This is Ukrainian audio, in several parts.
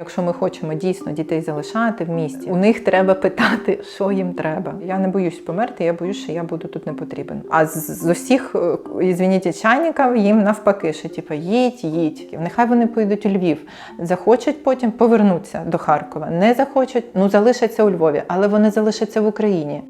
Якщо ми хочемо дійсно дітей залишати в місті, у них треба питати, що їм треба. Я не боюсь померти, я боюсь, що я буду тут не потрібен. А з, з усіх, е, звініть, чайників їм навпаки, що типу, їдь, їдь. Нехай вони поїдуть у Львів. Захочуть потім повернуться до Харкова. Не захочуть, ну залишаться у Львові, але вони залишаться в Україні.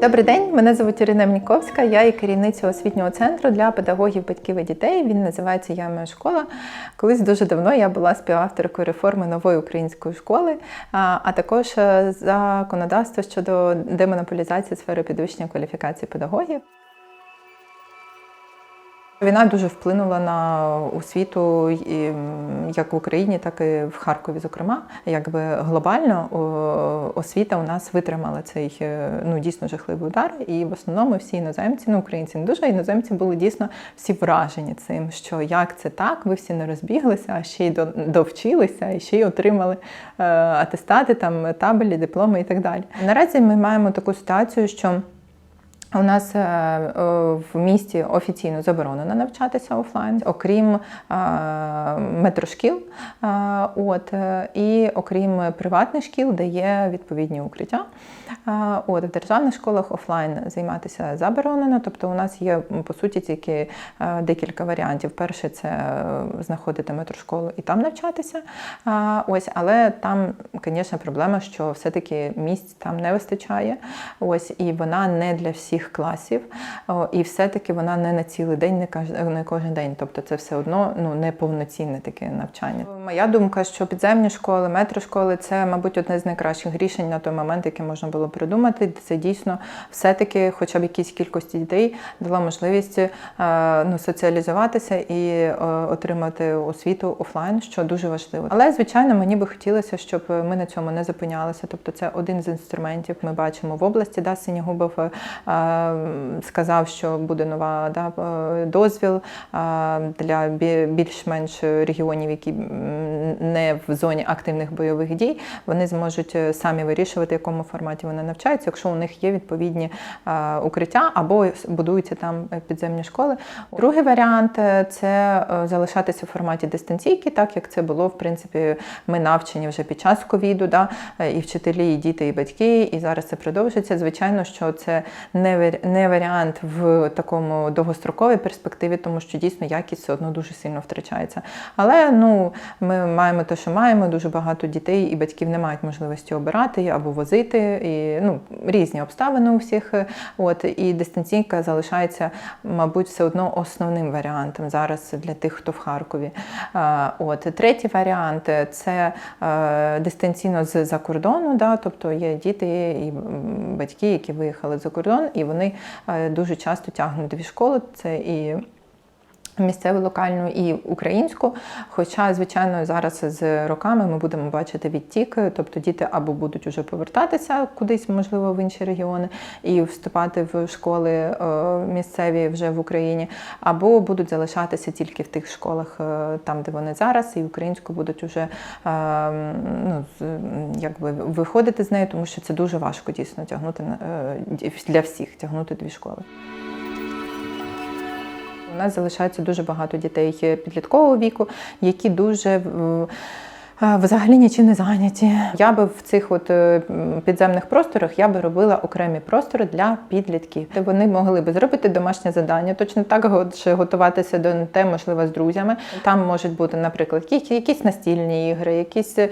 Добрий день, мене звуть Ірина Мніковська. Я є керівниця освітнього центру для педагогів, батьків і дітей. Він називається Я моя школа. Колись дуже давно я була співавторкою реформи нової української школи, а також е, законодавства щодо демонополізації сфери підвищення кваліфікації педагогів. Війна дуже вплинула на освіту і, як в Україні, так і в Харкові. Зокрема, якби глобально освіта у нас витримала цей е, ну дійсно жахливий удар. І в основному всі іноземці, ну українці не дуже, іноземці були дійсно всі вражені цим, що як це так, ви всі не розбіглися, а ще й до- довчилися, і ще й отримали е, атестати, там табелі, дипломи і так далі. Наразі ми маємо таку ситуацію, що у нас е, е, в місті офіційно заборонено навчатися офлайн, окрім е, метрошкіл, от, і окрім приватних шкіл, де є відповідні укриття. От, в державних школах офлайн займатися заборонено. Тобто у нас є по суті тільки декілька варіантів. Перший це знаходити метрошколу і там навчатися. Ось, але там, звісно, проблема, що все-таки місць там не вистачає. Ось, і вона не для всіх класів, і все-таки вона не на цілий день, не кожен день. Тобто це все одно ну, не повноцінне таке навчання. Моя думка, що підземні школи, метрошколи це, мабуть, одне з найкращих рішень на той момент, яке можна було придумати. Це дійсно все-таки, хоча б якійсь кількості дітей дала можливість е, ну, соціалізуватися і е, отримати освіту офлайн, що дуже важливо. Але звичайно, мені би хотілося, щоб ми на цьому не зупинялися. Тобто, це один з інструментів. Ми бачимо в області. Да, Синігубов е, сказав, що буде нова да, дозвіл для більш-менш регіонів, які не в зоні активних бойових дій. Вони зможуть е, самі вирішувати, в якому форматі вони навчаються, якщо у них є відповідні е, укриття або будуються там е, підземні школи. Другий варіант це залишатися в форматі дистанційки, так як це було в принципі. Ми навчені вже під час ковіду, да, і вчителі, і діти, і батьки, і зараз це продовжується. Звичайно, що це не варіант в такому довгостроковій перспективі, тому що дійсно якість все одно дуже сильно втрачається. Але ну ми маємо те, що маємо. Дуже багато дітей і батьків не мають можливості обирати або возити, і ну різні обставини у всіх. е, От і дистанційка залишається, мабуть, все одно основним варіантом зараз для тих, хто в Харкові. От третій варіант е, це е, дистанційно з-за кордону. Да? Тобто є діти і батьки, які виїхали за кордон, і вони е, дуже часто тягнуть дві школи. Це і Місцеву локальну і українську. Хоча, звичайно, зараз з роками ми будемо бачити відтік, тобто діти або будуть уже повертатися кудись, можливо, в інші регіони, і вступати в школи е, місцеві вже в Україні, або будуть залишатися тільки в тих школах, е, там, де вони зараз, і українську будуть уже е, ну, якби виходити з нею, тому що це дуже важко дійсно тягнути для всіх тягнути дві школи. У нас залишається дуже багато дітей підліткового віку, які дуже е, Взагалі нічим не зайняті. Я би в цих от е, підземних просторах я би робила окремі простори для підлітків, де вони могли би зробити домашнє завдання, точно так го- готуватися до НТ, можливо, з друзями. Там можуть бути, наприклад, якісь, настільні ігри, якісь е,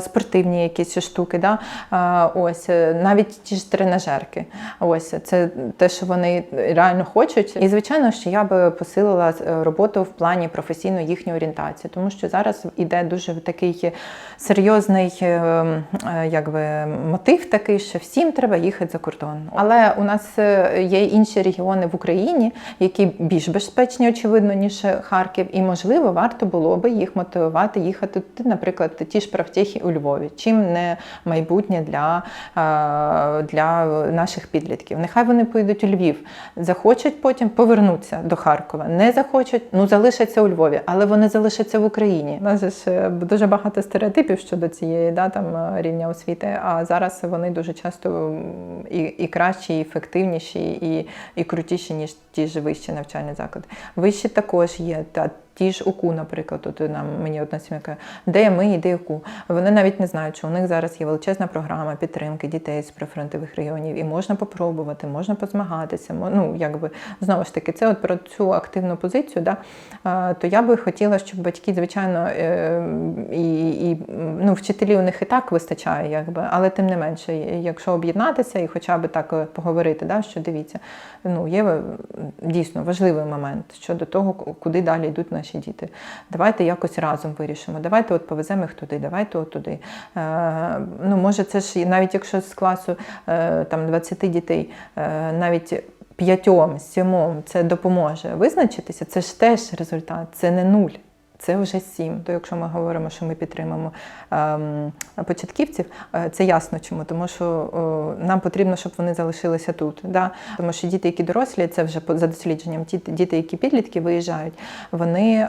спортивні якісь штуки. Да? Е, ось навіть ті ж тренажерки. Ось це те, що вони реально хочуть. І звичайно, що я би посилила е, роботу в плані професійної їхньої орієнтації, тому що зараз іде дуже такий серйозний е, е, якби, мотив такий, що всім треба їхати за кордон. Але у нас е, є інші регіони в Україні, які більш безпечні, очевидно, ніж Харків, і можливо варто було би їх мотивувати їхати туди, наприклад, ті ж правтехи у Львові. Чим не майбутнє для, для наших підлітків. Нехай вони поїдуть у Львів, захочуть потім повернуться до Харкова. Не захочуть, ну залишаться у Львові, але вони залишаться в Україні. У нас же дуже дуже багато стереотипів щодо цієї да, там, е, рівня освіти, а зараз вони дуже часто і, і кращі, і ефективніші, і, і крутіші, ніж ті ж вищі навчальні заклади. Вищі також є. Та, Ті ж УКУ, наприклад, тут нам мені одна сім'я каже, де ми і де УКУ. Вони навіть не знають, що у них зараз є величезна програма підтримки дітей з прифронтових регіонів, і можна попробувати, можна позмагатися. Ну, якби знову ж таки, це от про цю активну позицію. Да? То я би хотіла, щоб батьки, звичайно, е, і, і ну, вчителів у них і так вистачає, якби, але тим не менше, якщо об'єднатися і хоча б так е, поговорити, да, що дивіться, ну є е, дійсно важливий момент щодо того, куди далі йдуть наші діти. Давайте якось разом вирішимо. Давайте от повеземо їх туди, давайте от туди. Е, ну, може, це ж навіть якщо з класу е, там 20 дітей, е, навіть п'ятьом, сімом це допоможе визначитися, це ж теж результат, це не нуль. Це вже сім. То якщо ми говоримо, що ми підтримуємо ем, початківців, е, це ясно чому, тому що нам потрібно, щоб вони залишилися тут. Да? Тому що діти, які дорослі, це вже за дослідженням, діти, які підлітки виїжджають, вони е,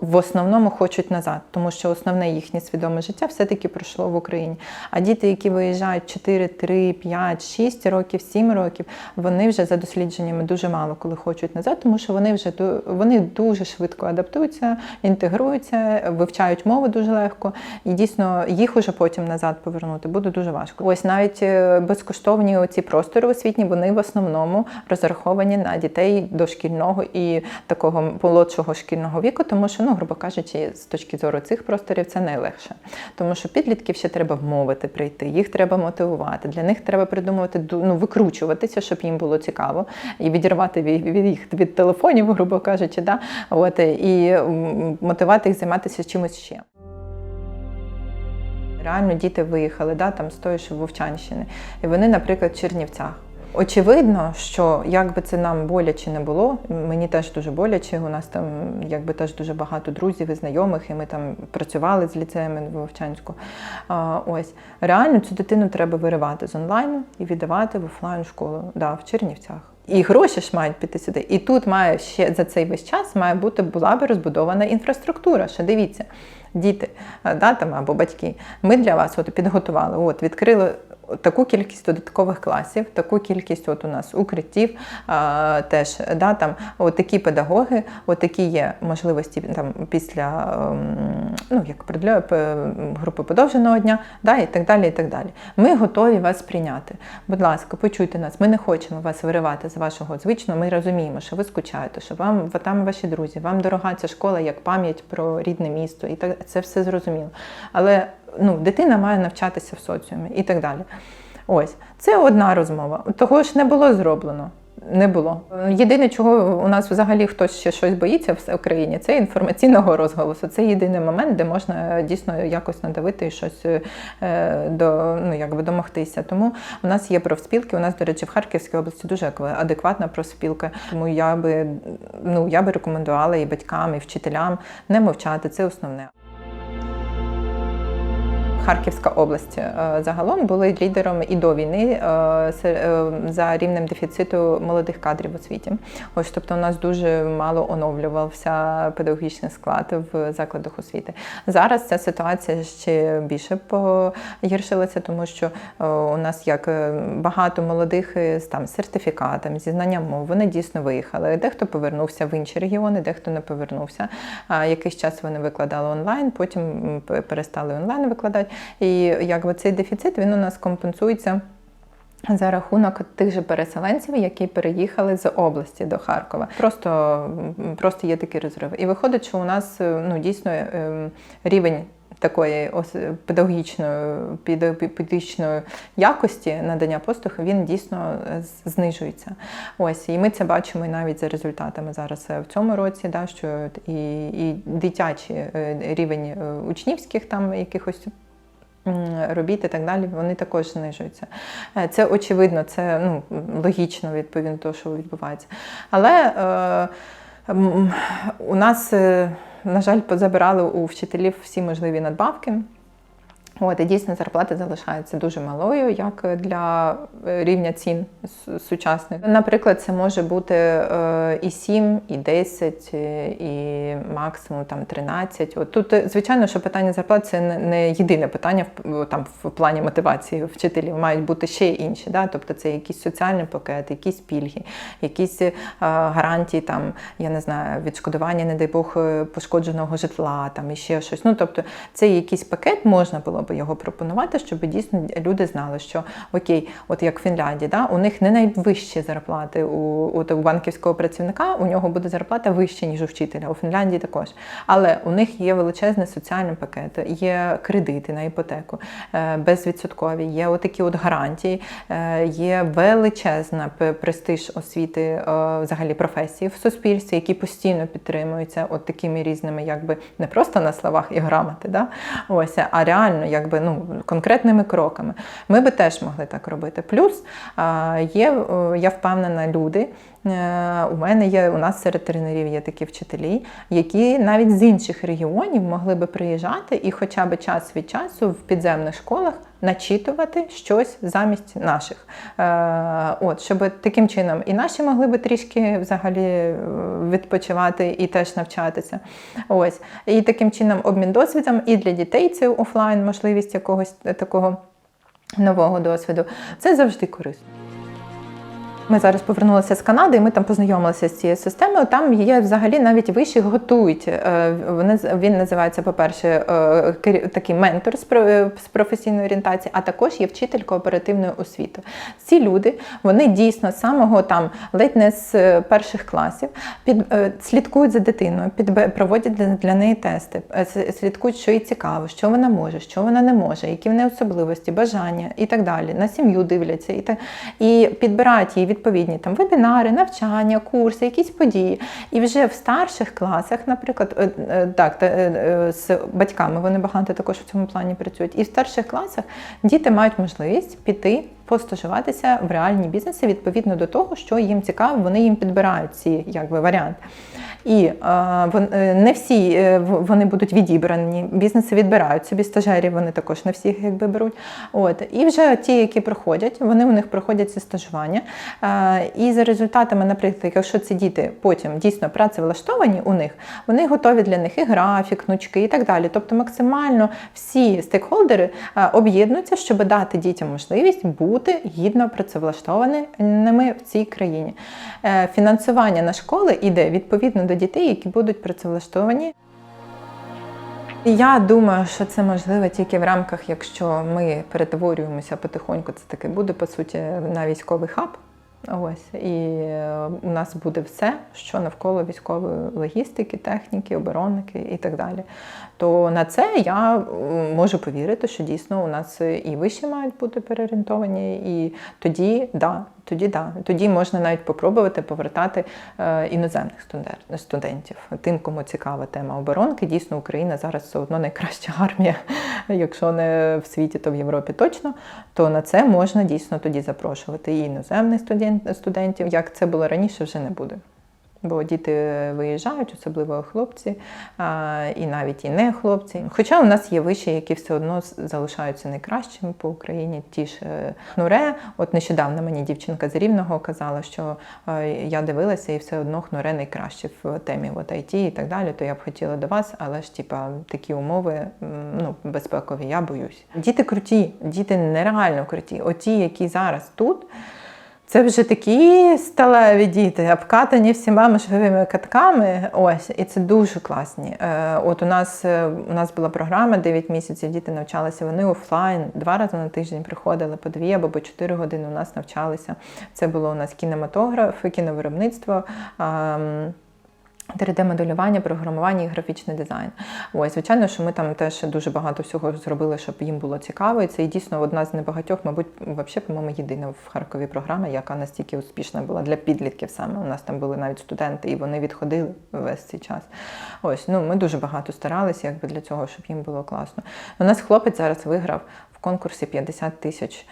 в основному хочуть назад, тому що основне їхнє свідоме життя все-таки пройшло в Україні. А діти, які виїжджають 4, 3, 5, 6 років, 7 років, вони вже за дослідженнями дуже мало коли хочуть назад, тому що вони вже вони дуже швидко адаптуються, інтегруються, вивчають мову дуже легко, і дійсно їх уже потім назад повернути буде дуже важко. Ось навіть е, безкоштовні ці простори освітні, вони в основному розраховані на дітей дошкільного і такого молодшого шкільного віку, тому що, ну, грубо кажучи, з точки зору цих просторів це найлегше. Тому що підлітків ще треба вмовити прийти, їх треба мотивувати. Для них треба придумувати ду- ну, викручуватися, щоб їм було цікаво, і відірвати від, від їх від телефонів, грубо кажучи, да? От, і мотивувати їх займатися чимось ще. Реально діти виїхали да, там, з тої ж Вовчанщини, і вони, наприклад, в Чернівцях. Очевидно, що як би це нам боляче не було, мені теж дуже боляче. У нас там якби теж дуже багато друзів і знайомих, і ми там працювали з ліцеями в Вовчанську. А, ось реально цю дитину треба виривати з онлайну і віддавати в офлайн школу да, в Чернівцях. І гроші ж мають піти сюди. І тут має ще за цей весь час має бути була би розбудована інфраструктура. Ще дивіться, діти а, да, там, або батьки. Ми для вас от підготували, от відкрили. Таку кількість додаткових класів, таку кількість от у нас укриттів, теж да, там от такі педагоги, от такі є можливості там після ем, ну, як продля- групи подовженого дня, да, і так далі. і так далі. Ми готові вас прийняти. Будь ласка, почуйте нас. Ми не хочемо вас виривати з вашого звичного. Ми розуміємо, що ви скучаєте, що вам там ваші друзі, вам дорога ця школа як пам'ять про рідне місто, і так це все зрозуміло. Але ну, дитина має навчатися в соціумі і так далі. Ось це одна розмова. Того ж не було зроблено. Не було. Єдине, чого у нас взагалі хтось ще щось боїться в Україні, це інформаційного розголосу. Це єдиний момент, де можна дійсно якось надавити і щось е, до ну якби домогтися. Тому у нас є профспілки. У нас, до речі, в Харківській області дуже адекватна профспілка. Тому я би ну я би рекомендувала і батькам, і вчителям не мовчати. Це основне. Харківська область е, загалом були лідером і до війни е, е, за рівнем дефіциту молодих кадрів у світі. Ось тобто, у нас дуже мало оновлювався педагогічний склад в закладах освіти. Зараз ця ситуація ще більше погіршилася, тому що у нас як багато молодих з там сертифікатом, зі знанням мов, вони дійсно виїхали. Дехто повернувся в інші регіони, дехто не повернувся. Якийсь час вони викладали онлайн, потім перестали онлайн викладати. І якби цей дефіцит він у нас компенсується. За рахунок тих же переселенців, які переїхали з області до Харкова, просто, просто є такий розрив. І виходить, що у нас е, ну дійсно ем, рівень такої педагогічної педагогічної якості надання послуг він дійсно е, знижується. Ось і ми це бачимо і навіть за результатами зараз е, в цьому році, да, що і, і дитячий е, рівень е, учнівських там якихось робіт і так далі, вони також знижуються. Е, Це очевидно, це ну, логічно відповідно до того, що відбувається. Але е, у нас, е, на жаль, позабирали у вчителів всі можливі надбавки. От, і дійсно зарплата залишається дуже малою, як для е, рівня цін сучасних. Наприклад, це може бути е, і 7, і 10, е, і максимум там 13. От тут, звичайно, що питання зарплат це не, не єдине питання там, в плані мотивації вчителів. Мають бути ще інші. Да? Тобто це якийсь соціальний пакет, якісь пільги, якісь гарантії, там, я не знаю, відшкодування, не дай Бог, пошкодженого житла, там і ще щось. Ну, тобто, це якийсь пакет можна було б його пропонувати, щоб дійсно люди знали, що окей, от як в Фінляндії, да, у них не найвищі зарплати у, от, у банківського працівника, у нього буде зарплата вища, ніж у вчителя. У Фінляндії також. Але у них є величезний соціальний пакет, є кредити на іпотеку, е, безвідсоткові, є отакі от гарантії, е, є величезна престиж освіти, е, взагалі професії в суспільстві, які постійно підтримуються от такими різними, якби не просто на словах і грамоти, да? Ось, а реально, якби ну конкретними кроками. Ми би теж могли так робити. Плюс є, е, я впевнена, люди. е, У мене є, у нас серед тренерів є такі вчителі, які навіть з інших регіонів могли би приїжджати і хоча б час від часу в підземних школах начитувати щось замість наших. Е, От, щоб таким чином і наші могли би трішки взагалі е, відпочивати і теж навчатися. Ось. І таким чином обмін досвідом і для дітей це офлайн можливість якогось такого нового досвіду. Це завжди корисно. Ми зараз повернулися з Канади, і ми там познайомилися з цією системою. Там є взагалі навіть виші готують. Е, Вони він називається, по-перше, е, такий ментор з професійної орієнтації, а також є вчитель кооперативної освіти. Ці люди вони дійсно з самого там ледь не з е, перших класів під слідкують за дитиною, підбе- проводять для, неї тести, слідкують, що їй цікаво, що вона може, що вона не може, які в неї особливості, бажання і так далі. На сім'ю дивляться і так і підбирають їй відповідні там вебінари, навчання, курси, якісь події. І вже в старших класах, наприклад, е, е, так, та, е, з батьками вони багато також в цьому плані працюють. І в старших класах діти мають можливість піти. Постажуватися в реальні бізнеси відповідно до того, що їм цікаво, вони їм підбирають ці якби варіанти. І е, е, не всі е, вони будуть відібрані. Бізнеси відбирають собі стажерів, вони також не всіх якби беруть. От і вже ті, які проходять, вони у них проходять ці стажування. Е, і за результатами, наприклад, якщо ці діти потім дійсно працевлаштовані у них, вони готові для них і графік, гнучки і так далі. Тобто максимально всі стейкхолдери е, об'єднуються, щоб дати дітям можливість бути гідно працевлаштованими в цій країні. Е, Фінансування на школи йде відповідно до дітей, які будуть працевлаштовані. Я думаю, що це можливо тільки в рамках, якщо ми перетворюємося потихоньку, це таки буде по суті на військовий хаб. Ось і е, у нас буде все, що навколо військової логістики, техніки, оборонники і так далі. То на це я можу повірити, що дійсно у нас і виші мають бути переорієнтовані, і тоді да, тоді да, тоді можна навіть попробувати повертати е, іноземних студентів. Тим, кому цікава тема оборонки, дійсно Україна зараз все одно найкраща армія, якщо не в світі, то в Європі точно. То на це можна дійсно тоді запрошувати і іноземних студентів. Як це було раніше, вже не буде. Бо діти виїжджають, особливо хлопці, і навіть і не хлопці. Хоча у нас є виші, які все одно залишаються найкращими по Україні. Ті ж е, хнуре. От нещодавно мені дівчинка з Рівного казала, що е, я дивилася, і все одно хнуре найкраще в темі от IT і так далі. То я б хотіла до вас, але ж типа такі умови ну, безпекові, я боюсь. Діти круті, діти нереально круті. Оті, які зараз тут. Це вже такі сталеві діти, обкатані всіма можливими катками. Ось, і це дуже класні. Е, от у нас е, у нас була програма 9 місяців. Діти навчалися. Вони офлайн два рази на тиждень приходили по дві або по чотири години. У нас навчалися. Це було у нас кінематограф, кіновиробництво. Ем, 3D-моделювання, програмування і графічний дизайн. Ось, звичайно, що ми там теж дуже багато всього зробили, щоб їм було цікаво. І це і дійсно одна з небагатьох, мабуть, взагалі, по-моєму, єдина в Харкові програма, яка настільки успішна була для підлітків саме. У нас там були навіть студенти, і вони відходили весь цей час. Ось, ну ми дуже багато старалися, якби для цього, щоб їм було класно. У нас хлопець зараз виграв в конкурсі 50 тисяч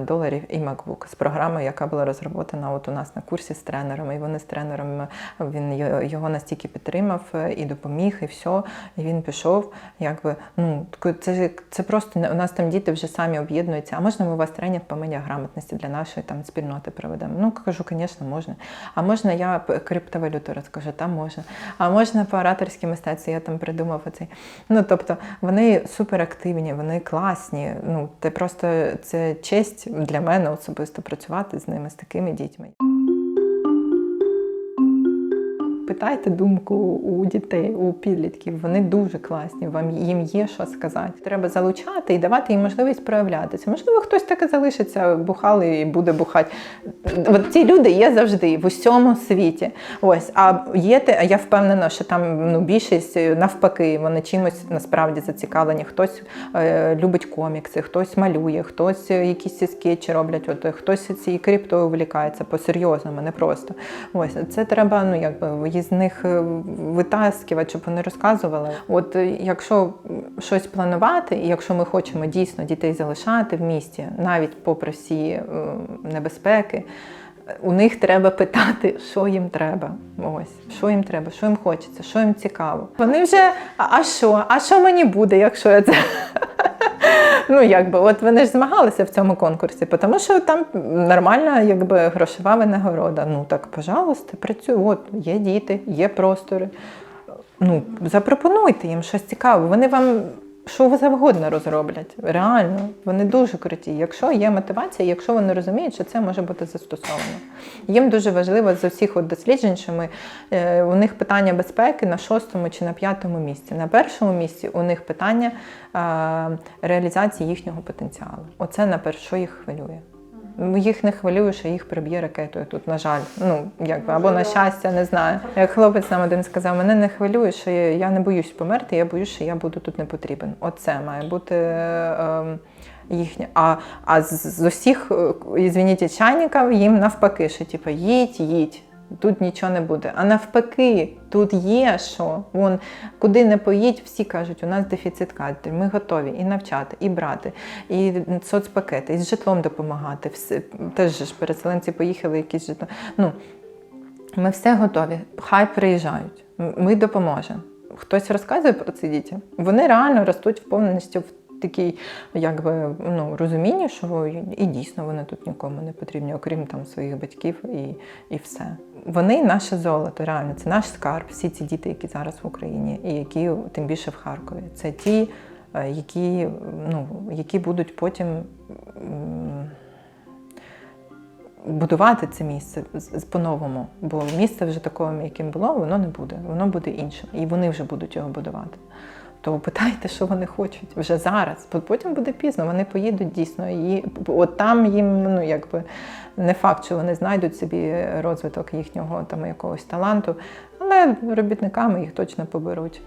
доларів і MacBook з програмою, яка була розроблена от у нас на курсі з тренером. І вони з тренером е, він його настільки підтримав е, і допоміг, і все. І він пішов. Якби ну це, це просто у нас там діти вже самі об'єднуються. А можна ми у вас тренінг по медіаграмотності для нашої там спільноти проведемо? Ну кажу, звісно, можна. А можна я криптовалюту розкажу? Там можна. А можна по ораторській мистецтві, я там придумав оцей. Ну тобто вони суперактивні, вони класні. Ну це просто це честь для мене особисто працювати з ними, з такими дітьми. Питайте думку у дітей, у підлітків. Вони дуже класні. Вам їм є що сказати. Треба залучати і давати їм можливість проявлятися. Можливо, хтось так і залишиться бухали і буде бухати. От ці люди є завжди в усьому світі. Ось, а є те, я впевнена, що там ну більшість е, навпаки, вони чимось насправді зацікавлені. Хтось е, любить комікси, хтось малює, хтось е, якісь скетчі роблять. От е, хтось цією криптою влікається по-серйозному, не просто. Ось це треба, ну якби її з них е, витаскувати, щоб вони розказували. От е, якщо щось планувати, і якщо ми хочемо дійсно дітей залишати в місті, навіть попри всі е, небезпеки. У них треба питати, що їм треба. Ось, що їм треба, що їм хочеться, що їм цікаво. Вони вже, а що? А що мені буде, якщо я це Ну, якби, от вони ж змагалися в цьому конкурсі, тому що там нормальна якби, грошова винагорода. Ну так, пожалуйста, працюй. От є діти, є простори. Ну, запропонуйте їм щось цікаве. Вони вам що завгодно розроблять. Реально, вони дуже круті. Якщо є мотивація, якщо вони розуміють, що це може бути застосовано. Їм дуже важливо з усіх от досліджень, що ми е, у них питання безпеки на шостому чи на п'ятому місці. На першому місці у них питання реалізації їхнього потенціалу. Оце на перше, їх хвилює. Їх не хвилює, що їх приб'є ракетою тут, на жаль. Ну, якби, або на щастя, не знаю. Як хлопець нам один сказав, мене не хвилює, що я, я не боюсь померти, я боюсь, що я буду тут не потрібен. Оце має бути е, їхнє. А, а з, з усіх, е, ізвініть, чайників їм навпаки, що типу, їдь, їдь. Тут нічого не буде. А навпаки, тут є що. Вон, куди не поїдь, всі кажуть, у нас дефіцит кадрів. Ми готові і навчати, і брати, і соцпакети, і з житлом допомагати. Все, теж ж переселенці поїхали, якісь житло. Ну, ми все готові. Хай приїжджають. Ми допоможемо. Хтось розказує про це дітям. Вони реально ростуть в повністю в такій, якби ну, розумінні, що і дійсно вони тут нікому не потрібні, окрім там своїх батьків і, і все. Вони наше золото, реально, це наш скарб. Всі ці діти, які зараз в Україні, і які тим більше в Харкові. Це ті, е, які, ну, які будуть потім. будувати це місце по-новому, бо місце вже таким, яким було, воно не буде, воно буде іншим, і вони вже будуть його будувати. То питайте, що вони хочуть вже зараз, бо потім буде пізно. Вони поїдуть дійсно, і от там їм ну якби не факт, що вони знайдуть собі розвиток їхнього там якогось таланту, але робітниками їх точно поберуть.